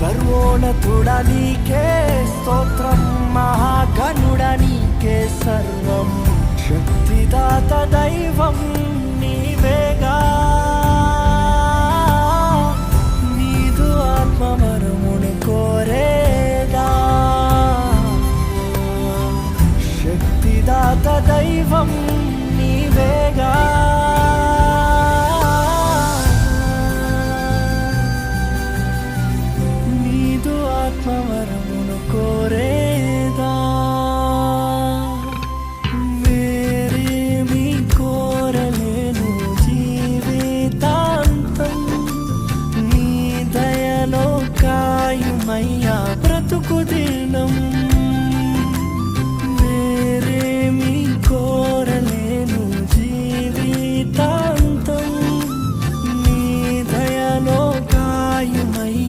సర్వోన్నతుడ నీకే స్తోత్రం మహాగణుడ నీకే సర్వం. శక్తిదాత దైవం నీవేగా. నీదు ఆత్మవరమును కోరేదా. శక్తిదాత దైవం కొదినం